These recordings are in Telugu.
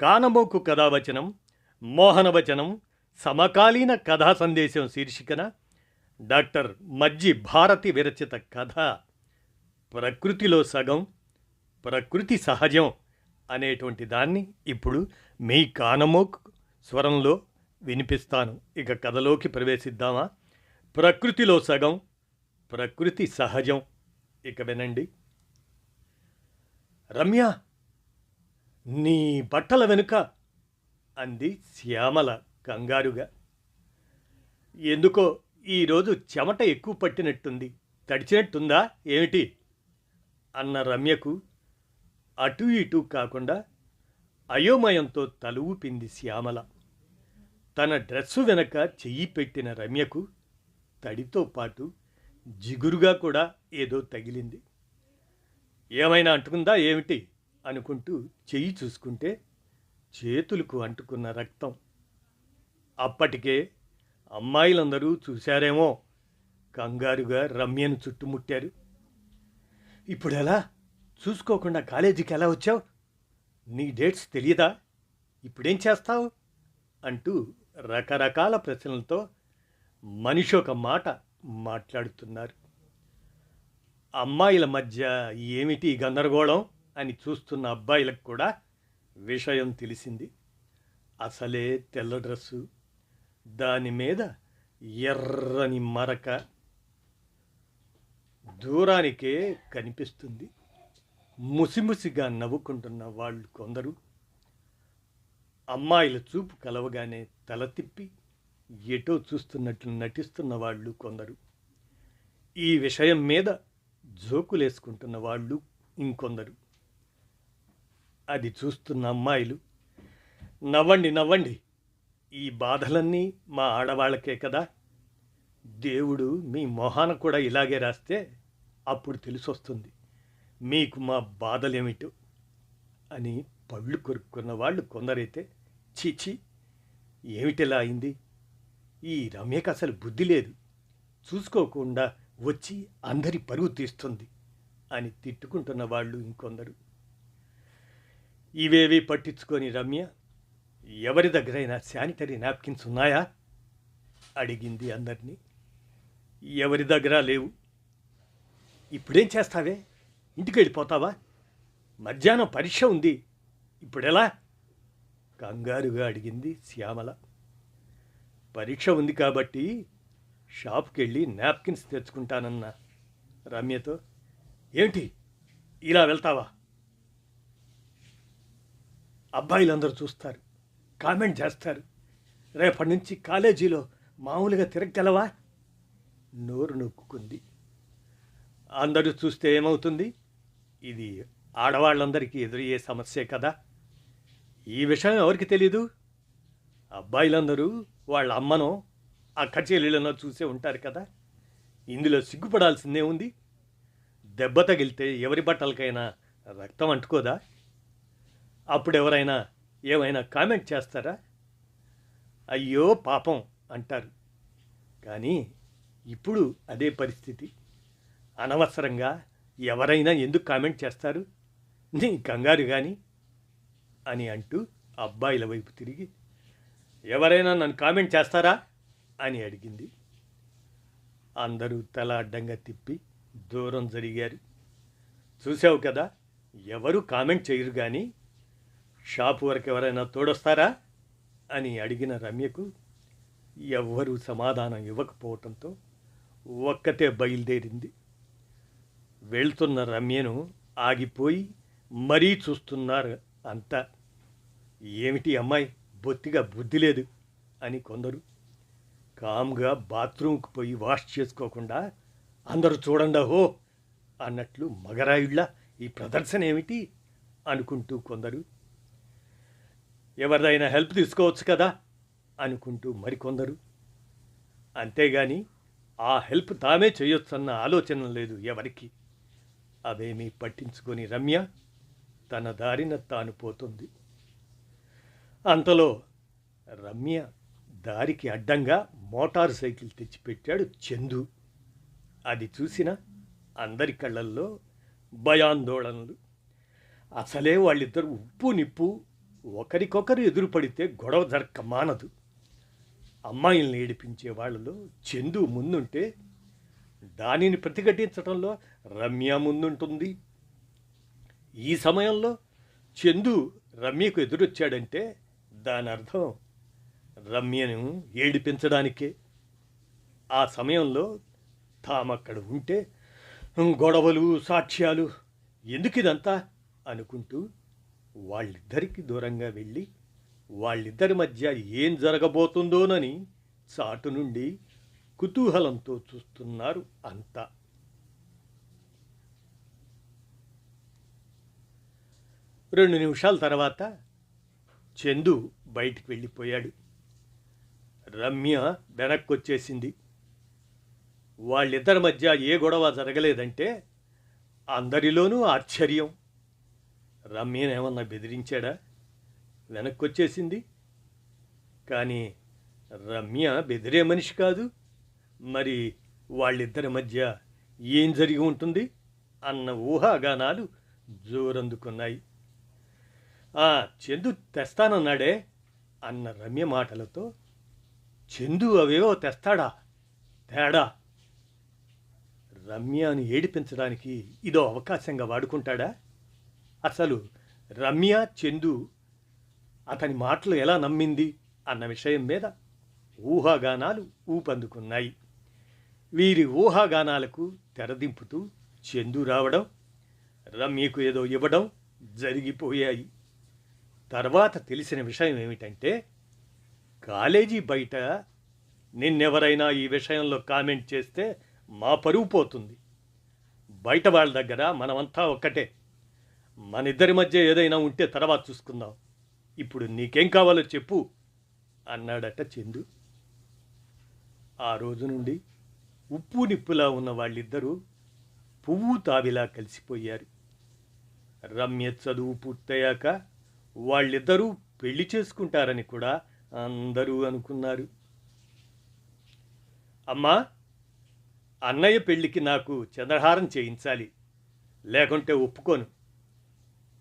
కానమోకు కథావచనం మోహనవచనం సమకాలీన కథా సందేశం శీర్షికన డాక్టర్ మజ్జి భారతి విరచిత కథ. ప్రకృతిలో సగం ప్రకృతి సహజం అనేటువంటి దాన్ని ఇప్పుడు మీ కానమోకు స్వరంలో వినిపిస్తాను. ఇక కథలోకి ప్రవేశిద్దామా? ప్రకృతిలో సగం ప్రకృతి సహజం. ఇక వినండి. రమ్య నీ బట్టల వెనుక అంది శ్యామల కంగారుగా. ఎందుకో ఈరోజు చెమట ఎక్కువ పట్టినట్టుంది. తడిచినట్టుందా ఏమిటి? అన్న రమ్యకు అటు ఇటు కాకుండా అయోమయంతో తలువుపింది శ్యామల. తన డ్రెస్సు వెనక చెయ్యి పెట్టిన రమ్యకు తడితో పాటు జిగురుగా కూడా ఏదో తగిలింది. ఏమైనా అంటుకుందా ఏమిటి? అనుకుంటూ చెయ్యి చూసుకుంటే చేతులకు అంటుకున్న రక్తం. అప్పటికే అమ్మాయిలందరూ చూశారేమో. కంగారుగా రమ్యను చుట్టుముట్టారు. ఇప్పుడు ఎలా చూసుకోకుండా కాలేజీకి ఎలా వచ్చావు? నీ డేట్స్ తెలియదా ఇప్పుడేం చేస్తావు? అంటూ రకరకాల ప్రశ్నలతో మనిషి ఒక మాట మాట్లాడుతున్నారు. అమ్మాయిల మధ్య ఏమిటి గందరగోళం? అని చూస్తున్న అబ్బాయిలకు కూడా విషయం తెలిసింది. అసలే తెల్ల డ్రెస్సు దాని మీద ఎర్రని మరక దూరానికే కనిపిస్తుంది. ముసిముసిగా నవ్వుకుంటున్న వాళ్ళు కొందరు అమ్మాయిల చూపు కలవగానే తల తిప్పి ఎటో చూస్తున్నట్లు నటిస్తున్న వాళ్ళు కొందరు. ఈ విషయం మీద జోకులేసుకుంటున్న వాళ్ళు ఇంకొందరు. అది చూస్తున్న అమ్మాయిలు నవ్వండి నవ్వండి. ఈ బాధలన్నీ మా ఆడవాళ్ళకే కదా. దేవుడు మీ మొహాన కూడా ఇలాగే రాస్తే అప్పుడు తెలిసొస్తుంది. మీకు మా బాధలేమిటో అని పళ్ళు కొరుక్కున్న వాళ్ళు కొందరైతే చీచి ఏమిటిలా అయింది? ఈ రమ్యకు అసలు బుద్ధి లేదు. చూసుకోకుండా వచ్చి అందరి పరువు తీస్తుంది అని తిట్టుకుంటున్న వాళ్ళు ఇంకొందరు. ఇవేవి పట్టించుకొని రమ్య? ఎవరి దగ్గరైనా శానిటరీ నాప్కిన్స్ ఉన్నాయా? అడిగింది అందరినీ. ఎవరి దగ్గర లేవు? ఇప్పుడేం చేస్తావే? ఇంటికి వెళ్ళిపోతావా మధ్యాహ్నం పరీక్ష ఉంది. ఇప్పుడెలా? కంగారుగా అడిగింది శ్యామల. పరీక్ష ఉంది కాబట్టి షాప్కి వెళ్ళి నాప్కిన్స్ తెచ్చుకుంటానన్న రమ్యతో. ఏంటి? ఇలా వెళ్తావా? అబ్బాయిలందరూ చూస్తారు కామెంట్ చేస్తారు. రేపటి నుంచి కాలేజీలో మామూలుగా తిరగలవా నోరు నొక్కుంది అందరూ చూస్తే ఏమవుతుంది? ఇది ఆడవాళ్ళందరికీ ఎదురయ్యే సమస్యే కదా. ఈ విషయం ఎవరికి తెలీదు? అబ్బాయిలందరూ వాళ్ళ అమ్మనో అక్క చెల్లెళ్ళనో చూసే ఉంటారు కదా. ఇందులో సిగ్గుపడాల్సిందే ఉంది. దెబ్బ తగిలితే ఎవరి బట్టలకైనా రక్తం అంటుకోదా? అప్పుడు ఎవరైనా ఏమైనా కామెంట్ చేస్తారా? అయ్యో పాపం అంటారు. కానీ ఇప్పుడు అదే పరిస్థితి. అనవసరంగా ఎవరైనా ఎందుకు కామెంట్ చేస్తారు? నీ కంగారు కానీ అని అంటూ అబ్బాయిల వైపు తిరిగి ఎవరైనా నన్ను కామెంట్ చేస్తారా? అని అడిగింది. అందరూ తల అడ్డంగా తిప్పి దూరం జరిగారు. చూసావు కదా ఎవరు కామెంట్ చేయరు కానీ షాపు వరకు ఎవరైనా తోడొస్తారా? అని అడిగిన రమ్యకు ఎవ్వరూ సమాధానం ఇవ్వకపోవటంతో ఒక్కతే బయలుదేరింది. వెళ్తున్న రమ్యను ఆగిపోయి మరీ చూస్తున్నారు అంతా. ఏమిటి అమ్మాయి బొత్తిగా బుద్ధి లేదు అని కొందరు. కామ్గా బాత్రూమ్కి పోయి వాష్ చేసుకోకుండా అందరూ చూడండి హో అన్నట్లు మగరాయుళ్ళ ఈ ప్రదర్శన ఏమిటి అనుకుంటూ కొందరు ఎవరిదైనా హెల్ప్ తీసుకోవచ్చు కదా? అనుకుంటూ మరికొందరు. అంతేగాని ఆ హెల్ప్ తామే చేయొచ్చన్న ఆలోచన లేదు ఎవరికి. అవేమీ పట్టించుకొని రమ్య తన దారిన తాను పోతుంది. అంతలో రమ్య దారికి అడ్డంగా మోటార్ సైకిల్ తెచ్చిపెట్టాడు చందు. అది చూసిన అందరి కళ్ళల్లో భయాందోళనలు. అసలే వాళ్ళిద్దరు ఉప్పు నిప్పు ఒకరికొకరు ఎదురుపడితే గొడవ జరక్క మానదు. అమ్మాయిల్ని ఏడిపించే వాళ్ళలో చందు ముందుంటే దానిని ప్రతిఘటించడంలో రమ్య ముందుంటుంది. ఈ సమయంలో చందు రమ్యకు ఎదురొచ్చాడంటే దాని అర్థం రమ్యను ఏడిపించడానికే. ఆ సమయంలో తామక్కడ ఉంటే గొడవలు సాక్ష్యాలు ఎందుకు ఇదంతా అనుకుంటూ వాళ్ళిద్దరికి దూరంగా వెళ్ళి వాళ్ళిద్దరి మధ్య ఏం జరగబోతుందోనని చాటు నుండి కుతూహలంతో చూస్తున్నారు అంతా. రెండు నిమిషాల తర్వాత చందు బయటికి వెళ్ళిపోయాడు. రమ్య వెనక్కి వచ్చేసింది వాళ్ళిద్దరి మధ్య ఏ గొడవ జరగలేదంటే అందరిలోనూ ఆశ్చర్యం. రమ్యనేమన్నా బెదిరించాడా? వెనక్కి వచ్చేసింది కానీ రమ్య బెదిరే మనిషి కాదు. మరి వాళ్ళిద్దరి మధ్య ఏం జరిగి ఉంటుంది? అన్న ఊహాగానాలు జోరందుకున్నాయి. ఆ చందు తెస్తానన్నాడే అన్న రమ్య మాటలతో. చందు అవేవో తెస్తాడా? తేడా? రమ్యను ఏడిపించడానికి ఇదో అవకాశంగా వాడుకుంటాడా? అసలు రమ్య చందు అతని మాటలు ఎలా నమ్మింది అన్న విషయం మీద ఊహాగానాలు ఊపందుకున్నాయి. వీరి ఊహాగానాలకు తెరదింపుతూ చందు రావడం రమ్యకు ఏదో ఇవ్వడం జరిగిపోయాయి. తర్వాత తెలిసిన విషయం ఏమిటంటే కాలేజీ బయట నిన్నెవరైనా ఈ విషయంలో కామెంట్ చేస్తే మా పరువు పోతుంది. బయట వాళ్ళ దగ్గర మనమంతా ఒక్కటే. మన ఇద్దరి మధ్య ఏదైనా ఉంటే తర్వాత చూసుకుందాం. ఇప్పుడు నీకేం కావాలో చెప్పు అన్నాడట చందు. ఆ రోజు నుండి ఉప్పు నిప్పులా ఉన్న వాళ్ళిద్దరూ పువ్వు తావిలా కలిసిపోయారు. రమ్య చదువు పూర్తయ్యాక వాళ్ళిద్దరూ పెళ్ళి చేసుకుంటారని కూడా అందరూ అనుకున్నారు. అమ్మా అన్నయ్య పెళ్ళికి నాకు చంద్రహారం చేయించాలి. లేకుంటే ఒప్పుకోను.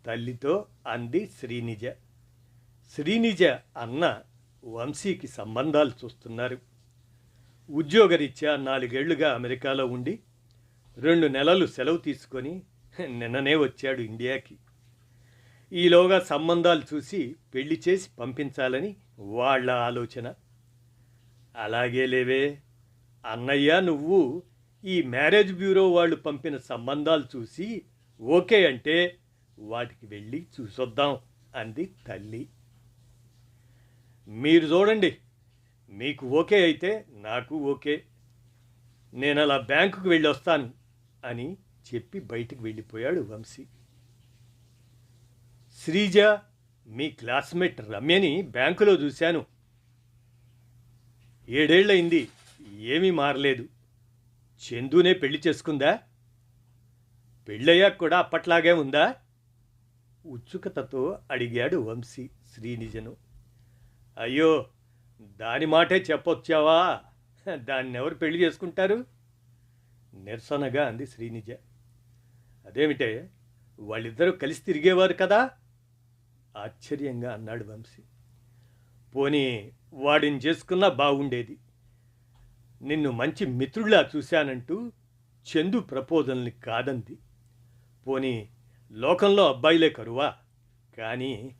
తల్లితో అంది శ్రీనిజ. శ్రీనిజ అన్న వంశీకి సంబంధాలు చూస్తున్నారు. ఉద్యోగరీత్యా నాలుగేళ్ళుగా అమెరికాలో ఉండి రెండు నెలలు సెలవు తీసుకొని నిన్ననే వచ్చాడు ఇండియాకి. ఈలోగా సంబంధాలు చూసి పెళ్ళి చేసి పంపించాలని వాళ్ళ ఆలోచన. అలాగే లేవే అన్నయ్య నువ్వు ఈ మ్యారేజ్ బ్యూరో వాళ్ళు పంపిన సంబంధాలు చూసి ఓకే అంటే వాటికి వెళ్ళి చూసొద్దాం అంది తల్లి. మీరు చూడండి మీకు ఓకే అయితే నాకు ఓకే. నేను అలా బ్యాంకుకు వెళ్ళి వస్తాను అని చెప్పి బయటికి వెళ్ళిపోయాడు వంశీ. శ్రీజ మీ క్లాస్మేట్ రమ్యని బ్యాంకులో చూశాను. ఏడేళ్ళయింది ఏమీ మారలేదు. చందునే పెళ్ళి చేసుకుందా? పెళ్ళయ్యాక కూడా అప్పట్లాగే ఉందా? ఉత్సుకతతో అడిగాడు వంశీ శ్రీనిజను. అయ్యో దాని మాటే చెప్పొచ్చావా? దాన్ని ఎవరు పెళ్ళి చేసుకుంటారు? నిరసనగా అంది శ్రీనిజ. అదేమిటే వాళ్ళిద్దరూ కలిసి తిరిగేవారు కదా? ఆశ్చర్యంగా అన్నాడు వంశీ. పోనీ వాడిని చేసుకున్నా బాగుండేది. నిన్ను మంచి మిత్రుడిలా చూశానంటూ చందు ప్రపోజల్ని కాదంది. పోనీ లోకంలో అబ్బాయిలే కరువా. కానీ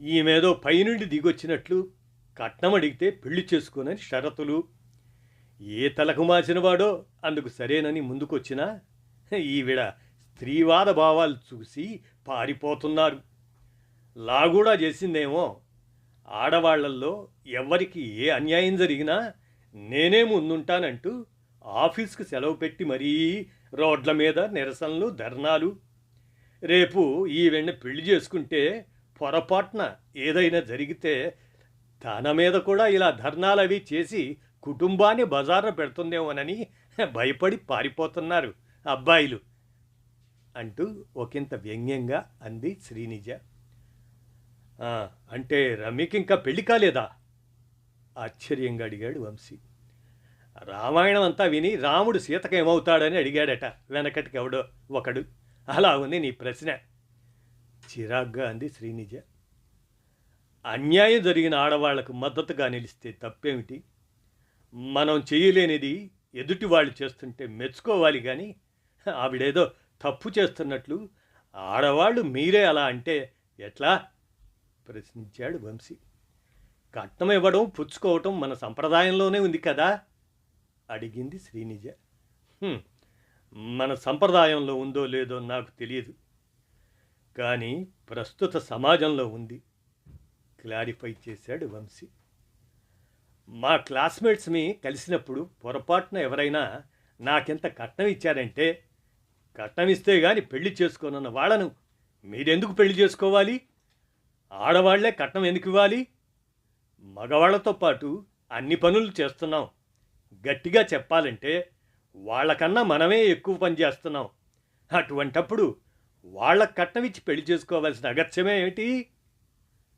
ఈమెదో పైనుండి దిగొచ్చినట్లు కట్నం అడిగితే పెళ్ళి చేసుకోనని షరతులు. ఏ తలకు మార్చినవాడో అందుకు సరేనని ముందుకొచ్చినా ఈవిడ స్త్రీవాద భావాలు చూసి పారిపోతున్నారు. లాగూడా చేసిందేమో. ఆడవాళ్ళల్లో ఎవ్వరికి ఏ అన్యాయం జరిగినా నేనే ముందుంటానంటూ ఆఫీస్కు సెలవు పెట్టి మరీ రోడ్ల మీద నిరసనలు ధర్నాలు రేపు ఈవెన్న పెళ్ళి చేసుకుంటే పొరపాటున ఏదైనా జరిగితే తన మీద కూడా ఇలా ధర్నాలు అవి చేసి కుటుంబాన్ని బజార్న పెడుతుందేమోనని భయపడి పారిపోతున్నారు అబ్బాయిలు అంటూ ఒకంత వ్యంగ్యంగా అంది శ్రీనిజ. అంటే రమ్యకి ఇంకా పెళ్ళి కాలేదా? ఆశ్చర్యంగా అడిగాడు వంశీ. రామాయణం అంతా విని రాముడు సీతకేమవుతాడని అడిగాడట వెనకటికి ఎవడో ఒకడు. అలా ఉంది నీ ప్రశ్న. చిరాగ్గా అంది శ్రీనిజ. అన్యాయం జరిగిన ఆడవాళ్ళకు మద్దతుగా నిలిస్తే తప్పేమిటి? మనం చేయలేనిది ఎదుటి వాళ్ళు చేస్తుంటే మెచ్చుకోవాలి కానీ ఆవిడేదో తప్పు చేస్తున్నట్లు ఆడవాళ్ళు మీరే అలా అంటే ఎట్లా? ప్రశ్నించాడు వంశీ. కట్నం ఇవ్వడం పుచ్చుకోవటం మన సంప్రదాయంలోనే ఉంది కదా? అడిగింది శ్రీనిజ. "హ్మ్, మన సంప్రదాయంలో ఉందో లేదో నాకు తెలియదు. కానీ ప్రస్తుత సమాజంలో ఉంది. క్లారిఫై చేశాడు వంశీ. మా క్లాస్మేట్స్ని కలిసినప్పుడు పొరపాటున ఎవరైనా నాకెంత కట్నం ఇచ్చారంటే కట్నం ఇస్తే గాని పెళ్ళి చేసుకోనన్న వాళ్ళను మీరెందుకు పెళ్ళి చేసుకోవాలి? ఆడవాళ్ళే కట్నం ఎందుకు ఇవ్వాలి? మగవాళ్ళతో పాటు అన్ని పనులు చేస్తున్నాం. గట్టిగా చెప్పాలంటే వాళ్ళకన్నా మనమే ఎక్కువ పని చేస్తున్నాం. అటువంటప్పుడు వాళ్ళకి కట్నం ఇచ్చి పెళ్ళి చేసుకోవాల్సిన అగత్యమే ఏమిటి?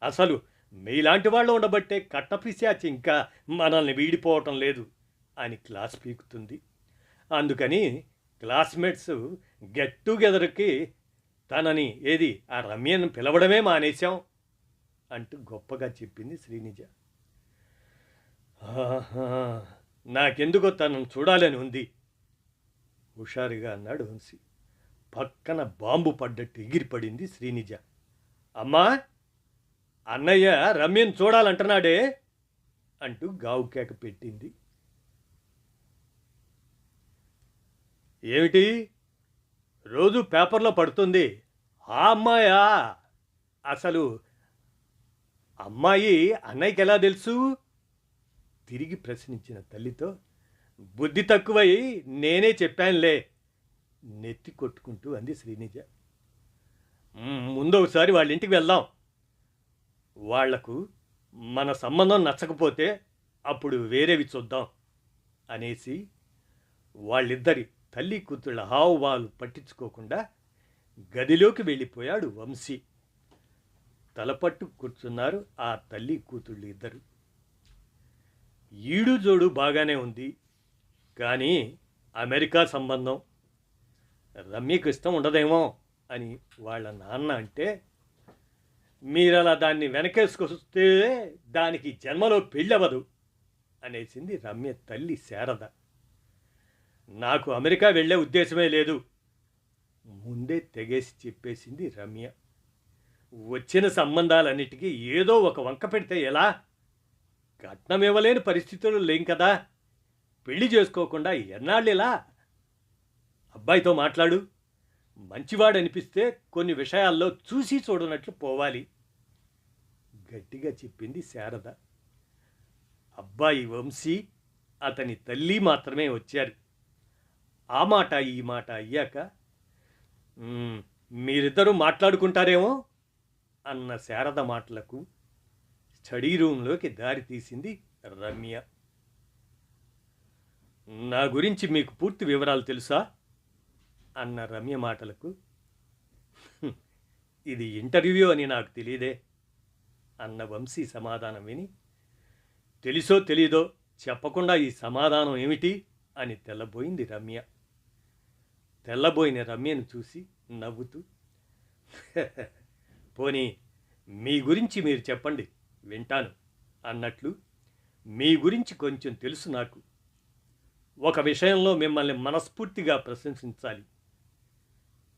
అసలు మీలాంటి వాళ్ళు ఉండబట్టే కట్టపిశాచి ఇంకా మనల్ని వీడిపోవటం లేదు అని క్లాస్ పీకుతుంది. అందుకని క్లాస్మేట్స్ గెట్ టుగెదర్కి తనని ఏది ఆ రమ్యను పిలవడమే మానేశాం అంటూ గొప్పగా చెప్పింది శ్రీనిజ. నాకెందుకో తనను చూడాలని ఉంది. హుషారుగా అన్నాడు హంసి పక్కన బాంబు పడ్డట్టు ఎగిరిపడింది శ్రీనిజ. అమ్మా అన్నయ్య రమ్యను చూడాలంటున్నాడే అంటూ గావు కేక పెట్టింది. ఏమిటి? రోజు పేపర్లో పడుతుంది. ఆ అమ్మాయా? అసలు అమ్మాయి అన్నయ్యకి ఎలా తెలుసు? తిరిగి ప్రశ్నించిన తల్లితో బుద్ధి తక్కువై నేనే చెప్పానులే నెత్తి కొట్టుకుంటూ అంది శ్రీనిజ. ముందు ఒకసారి వాళ్ళ ఇంటికి వెళ్దాం. వాళ్ళకు మన సంబంధం నచ్చకపోతే అప్పుడు వేరేవి చూద్దాం అనేసి వాళ్ళిద్దరి తల్లి కూతుళ్ళ హావుభావాలు పట్టించుకోకుండా గదిలోకి వెళ్ళిపోయాడు వంశీ. తలపట్టు కూర్చున్నారు ఆ తల్లి కూతుళ్ళు ఇద్దరు. ఈడు జోడు బాగానే ఉంది. కానీ అమెరికా సంబంధం రమ్యకు ఇష్టం ఉండదేమో అని వాళ్ళ నాన్న అంటే మీరు అలా దాన్ని వెనకేసుకొస్తే దానికి జన్మలో పెళ్ళవదు అనేసింది రమ్య తల్లి శారద. నాకు అమెరికా వెళ్ళే ఉద్దేశమే లేదు. ముందే తెగేసి చెప్పేసింది రమ్య. వచ్చిన సంబంధాలన్నిటికీ ఏదో ఒక వంక పెడితే ఎలా? కట్నం ఇవ్వలేని పరిస్థితులు లేం కదా? పెళ్ళి చేసుకోకుండా ఎన్నాళ్ళేలా? అబ్బాయితో మాట్లాడు. మంచివాడు అనిపిస్తే కొన్ని విషయాల్లో చూసి చూడనట్లు పోవాలి. గట్టిగా చెప్పింది శారద. అబ్బాయి వంశీ అతని తల్లి మాత్రమే వచ్చారు. ఆ మాట ఈ మాట అయ్యాక మీరిద్దరూ మాట్లాడుకుంటారేమో? అన్న శారద మాటలకు స్టడీ రూంలోకి దారి తీసింది రమ్య. నా గురించి మీకు పూర్తి వివరాలు తెలుసా? అన్న రమ్య మాటలకు ఇది ఇంటర్వ్యూ అని నాకు తెలియదే అన్న వంశీ సమాధానం విని తెలుసో తెలీదో చెప్పకుండా ఈ సమాధానం ఏమిటి? అని తెల్లబోయింది రమ్య. తెల్లబోయిన రమ్యను చూసి నవ్వుతూ పోనీ మీ గురించి మీరు చెప్పండి వింటాను అన్నట్లు మీ గురించి కొంచెం తెలుసు నాకు. ఒక విషయంలో మిమ్మల్ని మనస్ఫూర్తిగా ప్రశంసించాలి.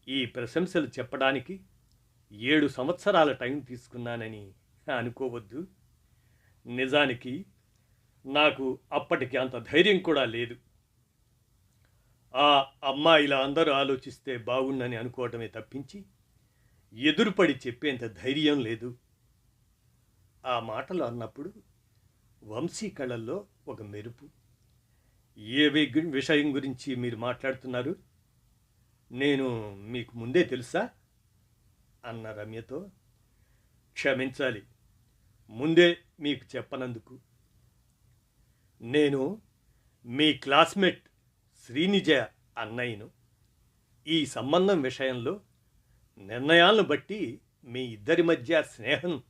ఈ ప్రశంసలు చెప్పడానికి ఏడు సంవత్సరాల టైం తీసుకున్నానని అనుకోవద్దు. నిజానికి నాకు అప్పటికి అంత ధైర్యం కూడా లేదు. ఆ అమ్మాయిలా అందరూ ఆలోచిస్తే బాగుండని అనుకోవటమే తప్పించి ఎదురుపడి చెప్పేంత ధైర్యం లేదు. ఆ మాటలు అన్నప్పుడు వంశీ కళల్లో ఒక మెరుపు. ఏ విషయం గురించి మీరు మాట్లాడుతున్నారు? నేను మీకు ముందే తెలుసా? అన్న రమ్యతో. క్షమించాలి. ముందే మీకు చెప్పనందుకు. నేను మీ క్లాస్మేట్ శ్రీనిజ అన్నయ్యను ఈ సంబంధం విషయంలో నిర్ణయాలను బట్టి మీ ఇద్దరి మధ్య స్నేహం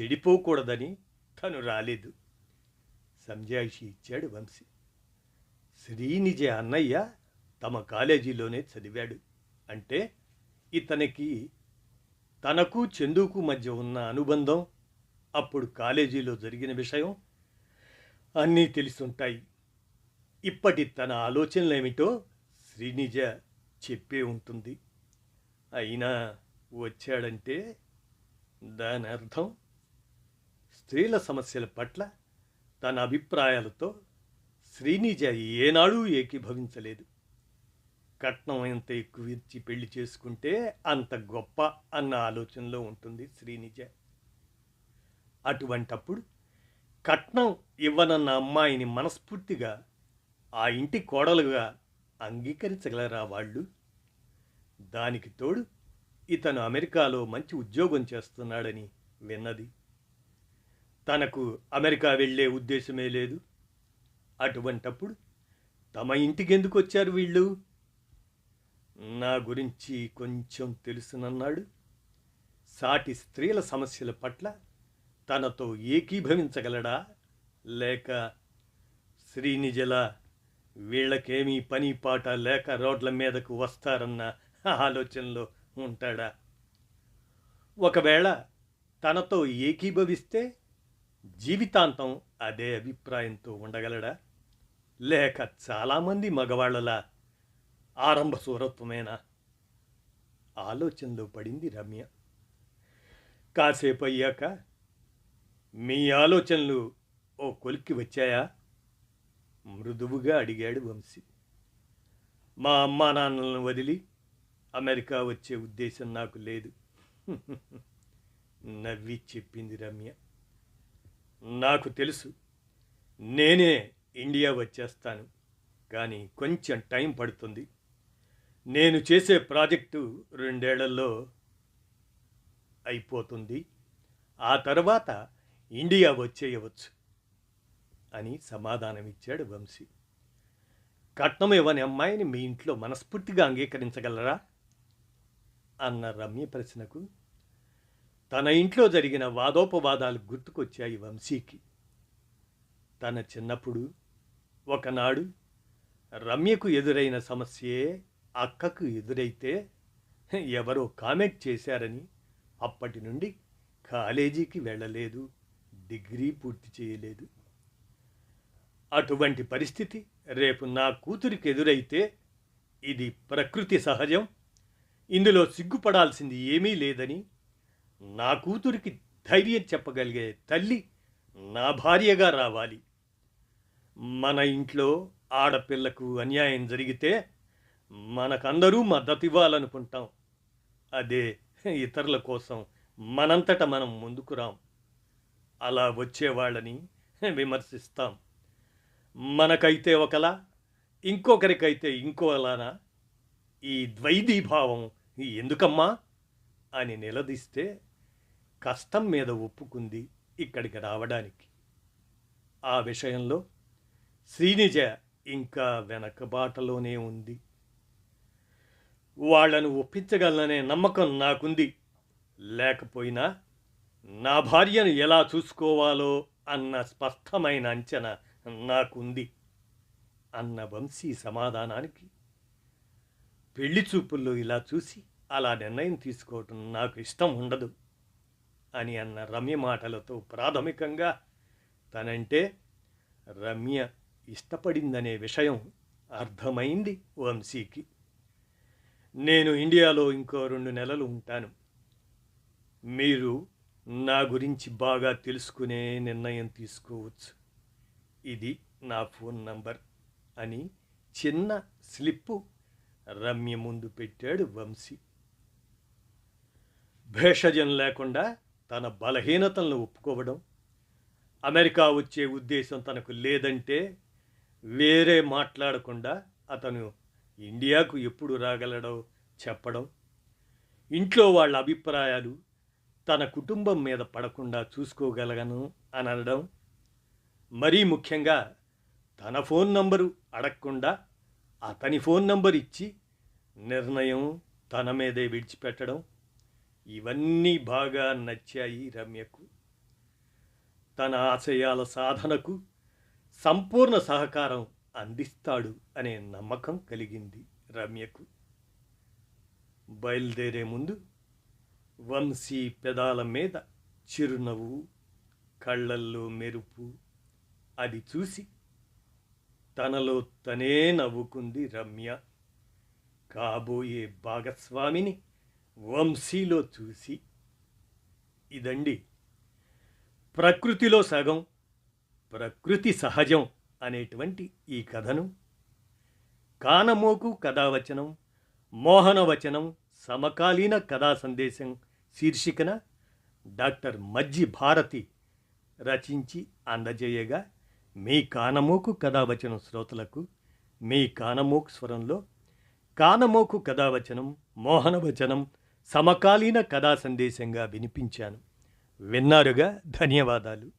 చెడిపోకూడదని తను రాలేదు. సంజాయిషి ఇచ్చాడు వంశీ. శ్రీనిజ అన్నయ్య తమ కాలేజీలోనే చదివాడు. అంటే ఇతనికి తనకు చందుకు మధ్య ఉన్న అనుబంధం అప్పుడు కాలేజీలో జరిగిన విషయం అన్నీ తెలుసుంటాయి. ఇప్పటి తన ఆలోచనలేమిటో శ్రీనిజ చెప్పే ఉంటుంది. అయినా వచ్చాడంటే దాని అర్థం స్త్రీల సమస్యల పట్ల తన అభిప్రాయాలతో శ్రీనిజ ఏనాడూ ఏకీభవించలేదు. కట్నం ఎంత ఎక్కువ ఇచ్చి పెళ్ళి చేసుకుంటే అంత గొప్ప అన్న ఆలోచనలో ఉంటుంది శ్రీనిజ. అటువంటప్పుడు కట్నం ఇవ్వనన్న అమ్మాయిని మనస్ఫూర్తిగా ఆ ఇంటి కోడలుగా అంగీకరించగలరా వాళ్ళు? దానికి తోడు ఇతను అమెరికాలో మంచి ఉద్యోగం చేస్తున్నాడని విన్నది. తనకు అమెరికా వెళ్ళే ఉద్దేశమే లేదు. అటువంటప్పుడు తమ ఇంటికి ఎందుకు వచ్చారు వీళ్ళు? నా గురించి కొంచెం తెలుసునన్నాడు. సాటి స్త్రీల సమస్యల పట్ల తనతో ఏకీభవించగలడా? లేక శ్రీనిజల వీళ్ళకేమీ పని పాట లేక రోడ్ల మీదకు వస్తారన్న ఆలోచనలో ఉంటాడా? ఒకవేళ తనతో ఏకీభవిస్తే జీవితాంతం అదే అభిప్రాయంతో ఉండగలడా? లేక చాలామంది మగవాళ్ళలా. ఆరంభ సూరత్వమేనా ఆలోచనలో పడింది రమ్య. కాసేపు అయ్యాక మీ ఆలోచనలు ఓ కొలిక్కి వచ్చాయా? మృదువుగా అడిగాడు వంశీ. మా అమ్మా నాన్నలను వదిలి అమెరికా వచ్చే ఉద్దేశం నాకు లేదు. నవ్వి చెప్పింది రమ్య. నాకు తెలుసు నేనే ఇండియా వచ్చేస్తాను. కానీ కొంచెం టైం పడుతుంది. నేను చేసే ప్రాజెక్టు రెండేళ్ళలో అయిపోతుంది. ఆ తర్వాత ఇండియా వచ్చేయవచ్చు అని సమాధానమిచ్చాడు వంశీ. కట్నం ఇవ్వని అమ్మాయిని మీ ఇంట్లో మనస్ఫూర్తిగా అంగీకరించగలరా? అన్న రమ్య ప్రశ్నకు తన ఇంట్లో జరిగిన వాదోపవాదాలు గుర్తుకొచ్చాయి వంశీకి. తన చిన్నప్పుడు ఒకనాడు రమ్యకు ఎదురైన సమస్యే అక్కకు ఎదురైతే ఎవరో కామెంట్ చేశారని అప్పటి నుండి కాలేజీకి వెళ్ళలేదు డిగ్రీ పూర్తి చేయలేదు. అటువంటి పరిస్థితి రేపు నా కూతురికి ఎదురైతే ఇది ప్రకృతి సహజం. ఇందులో సిగ్గుపడాల్సింది ఏమీ లేదని నా కూతురికి ధైర్యం చెప్పగలిగే తల్లి నా భార్యగా రావాలి. మన ఇంట్లో ఆడపిల్లకు అన్యాయం జరిగితే మనకందరూ మద్దతు ఇవ్వాలనుకుంటాం అదే ఇతరుల కోసం మనంతట మనం ముందుకు రాం. అలా వచ్చేవాళ్ళని విమర్శిస్తాం. మనకైతే ఒకలా ఇంకొకరికైతే ఇంకోలానా? ఈ ద్వైదీభావం ఎందుకమ్మా అని నిలదీస్తే కష్టం మీద ఒప్పుకుంది ఇక్కడికి రావడానికి. ఆ విషయంలో శ్రీనిజ ఇంకా వెనకబాటలోనే ఉంది. వాళ్ళను ఒప్పించగలననే నమ్మకం నాకుంది. లేకపోయినా నా భార్యను ఎలా చూసుకోవాలో అన్న స్పష్టమైన అంచనా నాకుంది. అన్న వంశీ సమాధానానికి పెళ్ళి చూపుల్లో ఇలా చూసి అలా నిర్ణయం తీసుకోవటం నాకు ఇష్టం ఉండదు అని అన్న రమ్య మాటలతో ప్రాథమికంగా తనంటే రమ్య ఇష్టపడిందనే విషయం అర్థమైంది వంశీకి. నేను ఇండియాలో ఇంకో రెండు నెలలు ఉంటాను. మీరు నా గురించి బాగా తెలుసుకునే నిర్ణయం తీసుకోవచ్చు. ఇది నా ఫోన్ నంబర్ అని చిన్న స్లిప్పు రమ్య ముందు పెట్టాడు వంశీ. భేషజం లేకుండా తన బలహీనతలను ఒప్పుకోవడం అమెరికా వచ్చే ఉద్దేశం తనకు లేదంటే వేరే మాట్లాడకుండా అతను ఇండియాకు ఎప్పుడు రాగలడో చెప్పడం ఇంట్లో వాళ్ళ అభిప్రాయాలు తన కుటుంబం మీద పడకుండా చూసుకోగలగను అని అనడం మరీ ముఖ్యంగా తన ఫోన్ నంబరు అడగకుండా అతని ఫోన్ నంబర్ ఇచ్చి నిర్ణయం తన మీదే విడిచిపెట్టడం ఇవన్నీ బాగా నచ్చాయి రమ్యకు. తన ఆశయాల సాధనకు సంపూర్ణ సహకారం అందిస్తాడు అనే నమ్మకం కలిగింది రమ్యకు. బయలుదేరే ముందు వంశీ పెదాల మీద చిరునవ్వు కళ్ళల్లో మెరుపు అది చూసి తనలో తనే నవ్వుకుంది రమ్య. కాబోయే భాగస్వామిని వంశీలో చూసి ఇదండి ప్రకృతిలో సగం ప్రకృతి సహజం అనేటువంటి ఈ కథను. కానమోకు కథావచనం మోహనవచనం సమకాలీన కథా సందేశం శీర్షికన డాక్టర్ మజ్జి భారతి రచించి అందజేయగా మీ కానమోకు కథావచనం శ్రోతలకు మీ కానమోకు స్వరంలో కానమోకు కథావచనం మోహనవచనం సమకాలీన కథా సందేశంగా వినిపించాను. విన్నారుగా? ధన్యవాదాలు.